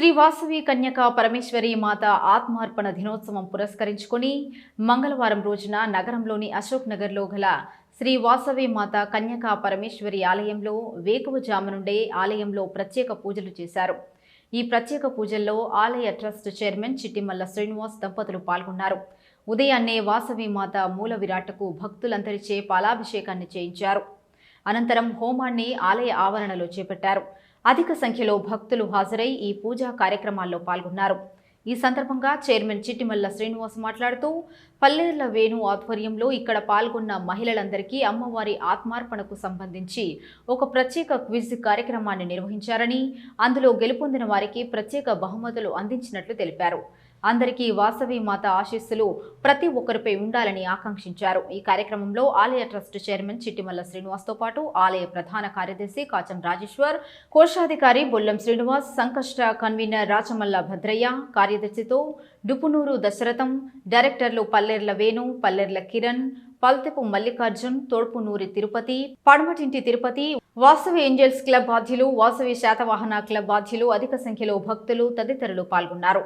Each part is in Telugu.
శ్రీ వాసవి కన్యక పరమేశ్వరి మాత ఆత్మార్పణ దినోత్సవం పురస్కరించుకొని మంగళవారం రోజున నగరంలోని అశోక్ నగర్లో గల శ్రీ వాసవి మాత కన్యక పరమేశ్వరి ఆలయంలో వేకువజాము నుండే ఆలయంలో ప్రత్యేక పూజలు చేశారు. ఈ ప్రత్యేక పూజల్లో ఆలయ ట్రస్ట్ చైర్మన్ చిట్టిమల్ల శ్రీనివాస్ దంపతులు పాల్గొన్నారు. ఉదయాన్నే వాసవి మాత మూల విరాట్కు భక్తులందరిచే పాలాభిషేకాన్ని చేయించారు. అనంతరం హోమాన్ని ఆలయ ఆవరణలో చేపట్టారు. అధిక సంఖ్యలో భక్తులు హాజరై ఈ పూజా కార్యక్రమాల్లో పాల్గొన్నారు. ఈ సందర్భంగా చైర్మన్ చిట్టిమల్ల శ్రీనివాస్ మాట్లాడుతూ పల్లేర్ల వేణు ఆధ్వర్యంలో ఇక్కడ పాల్గొన్న మహిళలందరికీ అమ్మవారి ఆత్మార్పణకు సంబంధించి ఒక ప్రత్యేక క్విజ్ కార్యక్రమాన్ని నిర్వహించారని అందులో గెలుపొందిన వారికి ప్రత్యేక బహుమతులు అందించినట్లు తెలిపారు. అందరికీ వాసవి మాత ఆశీస్సులు ప్రతి ఒక్కరిపై ఉండాలని ఆకాంక్షించారు. ఈ కార్యక్రమంలో ఆలయ ట్రస్ట్ చైర్మన్ చిట్టిమల్ల శ్రీనివాస్తో పాటు ఆలయ ప్రధాన కార్యదర్శి కాచం రాజేశ్వర్ కోశాధికారి బొల్లం శ్రీనివాస్ సంకష్ట కన్వీనర్ రాచమల్ల భద్రయ్య కార్యదర్శితో డుపునూరు దశరథం డైరెక్టర్లు పల్లెర్ల వేణు పల్లెర్ల కిరణ్ పల్తెపు మల్లికార్జున్ తోడ్పునూరి తిరుపతి పడమటింటి తిరుపతి వాసవి ఏంజల్స్ క్లబ్ బాధ్యులు వాసవి శాతవాహన క్లబ్ బాధ్యులు అధిక సంఖ్యలో భక్తులు తదితరులు పాల్గొన్నారు.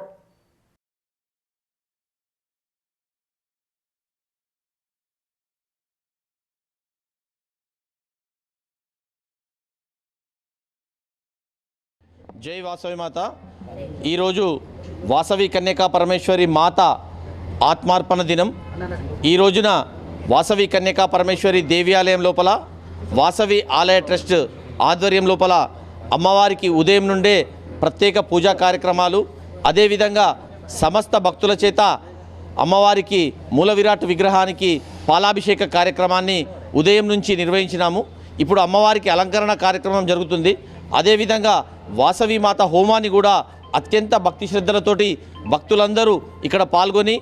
జై వాసవి మాత. ఈరోజు వాసవి కన్యకా పరమేశ్వరి మాత ఆత్మార్పణ దినం. ఈ రోజున వాసవి కన్యకా పరమేశ్వరి దేవాలయం లోపల వాసవి ఆలయ ట్రస్ట్ ఆధ్వర్యం లోపల అమ్మవారికి ఉదయం నుండే ప్రత్యేక పూజా కార్యక్రమాలు అదేవిధంగా సమస్త భక్తుల చేత అమ్మవారికి మూల విరాట్ విగ్రహానికి పాలాభిషేక కార్యక్రమాన్ని ఉదయం నుంచి నిర్వహించినాము. ఇప్పుడు అమ్మవారికి అలంకరణ కార్యక్రమం జరుగుతుంది. అదేవిధంగా వాసవి మాత హోమాన్ని కూడా అత్యంత భక్తి శ్రద్ధలతోటి భక్తులందరూ ఇక్కడ పాల్గొని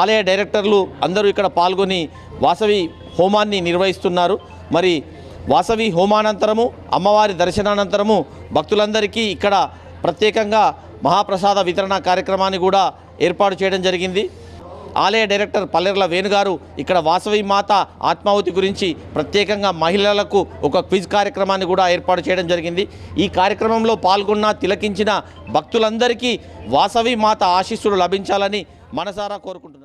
ఆలయ డైరెక్టర్లు అందరూ ఇక్కడ పాల్గొని వాసవి హోమాన్ని నిర్వహిస్తున్నారు. మరి వాసవి హోమానంతరము అమ్మవారి దర్శనానంతరము భక్తులందరికీ ఇక్కడ ప్రత్యేకంగా మహాప్రసాద వితరణ కార్యక్రమాన్ని కూడా ఏర్పాటు చేయడం జరిగింది. ఆలయ డైరెక్టర్ పల్లెర్ల వేణుగారు ఇక్కడ వాసవి మాత ఆత్మాహుతి గురించి ప్రత్యేకంగా మహిళలకు ఒక క్విజ్ కార్యక్రమాన్ని కూడా ఏర్పాటు చేయడం జరిగింది. ఈ కార్యక్రమంలో పాల్గొన్న తిలకించిన భక్తులందరికీ వాసవి మాత ఆశీస్సులు లభించాలని మనసారా కోరుకుంటున్నారు